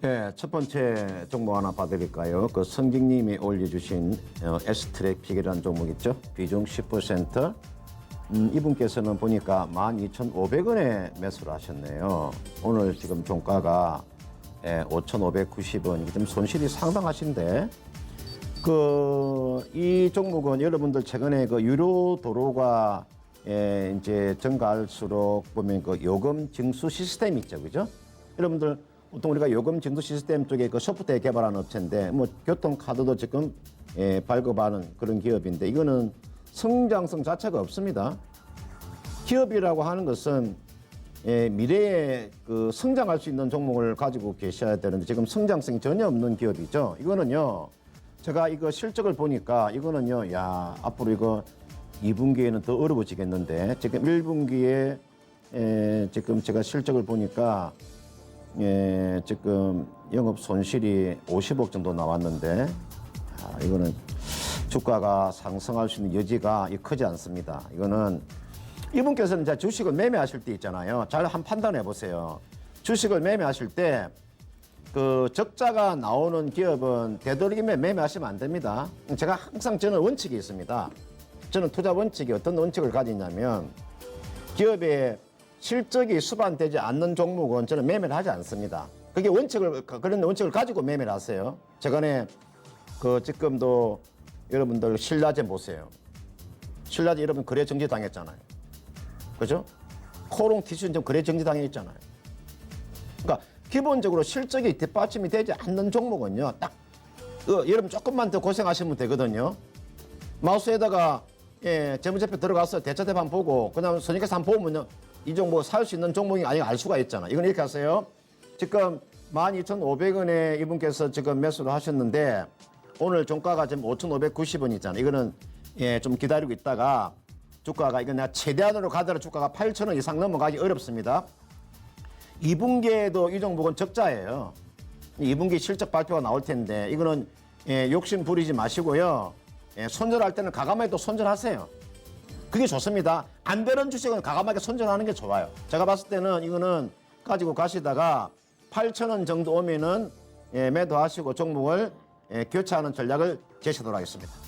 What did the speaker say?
네, 첫 번째 종목 하나 봐드릴까요? 그 성직님이 올려주신 어, S트랙픽이라는 종목 있죠? 비중 10%. 음, 이분께서는 보니까 12,500원에 매수를 하셨네요. 오늘 지금 종가가 예, 5,590원. 이게 좀 손실이 상당하신데, 그, 이 종목은 여러분들 최근에 그 유료 도로가 예, 이제 증가할수록 보면 그 요금 징수 시스템 있죠. 그죠? 여러분들 보통 우리가 요금 징수 시스템 쪽에 그 소프트웨어 개발하는 업체인데 뭐 교통카드도 지금 예, 발급하는 그런 기업인데 이거는 성장성 자체가 없습니다. 기업이라고 하는 것은 예, 미래에 그 성장할 수 있는 종목을 가지고 계셔야 되는데 지금 성장성이 전혀 없는 기업이죠. 이거는요. 제가 이거 실적을 보니까 이거는요. 야, 앞으로 이거 2분기에는 더 어려워지겠는데 지금 1분기에 에, 지금 제가 실적을 보니까 예, 지금 영업 손실이 50억 정도 나왔는데 아, 이거는 주가가 상승할 수 있는 여지가 크지 않습니다. 이거는 이분께서는 이제 주식을 매매하실 때 있잖아요. 잘 한 판단해 보세요. 주식을 매매하실 때 그 적자가 나오는 기업은 되도록이면 매매하시면 안 됩니다. 제가 항상 저는 원칙이 있습니다. 저는 투자 원칙이 어떤 원칙을 가지냐면 기업의 실적이 수반되지 않는 종목은 저는 매매를 하지 않습니다. 그게 원칙을 그런 원칙을 가지고 매매를 하세요. 최근에 그 지금도 여러분들 신라제 보세요. 신라제 여러분 거래 정지 당했잖아요. 그죠? 코롱 티슈는 좀 거래 정지 당했잖아요. 그러니까 기본적으로 실적이 뒷받침이 되지 않는 종목은요. 딱 어, 여러분 조금만 더 고생하시면 되거든요. 마우스에다가 예, 재무제표 들어가서 대차 대판 보고 그다음 한번 보면요. 이 종목 살 수 있는 종목이 아니 알 수가 있잖아. 이건 이렇게 하세요. 지금 12,500원에 이분께서 지금 매수를 하셨는데 오늘 종가가 지금 5,590원이잖아. 이거는 예, 좀 기다리고 있다가 주가가 이건 내가 최대한으로 가더라도 주가가 8,000원 이상 넘어가기 어렵습니다. 2분기에도 이 종목은 적자예요. 2분기 실적 발표가 나올 텐데 이거는 예, 욕심 부리지 마시고요. 예, 손절할 때는 가감하게 또 손절하세요. 그게 좋습니다. 안 되는 주식은 가감하게 손절하는 게 좋아요. 제가 봤을 때는 이거는 가지고 가시다가 8천 원 정도 오면은 예, 매도하시고 종목을 예, 교체하는 전략을 제시하도록 하겠습니다.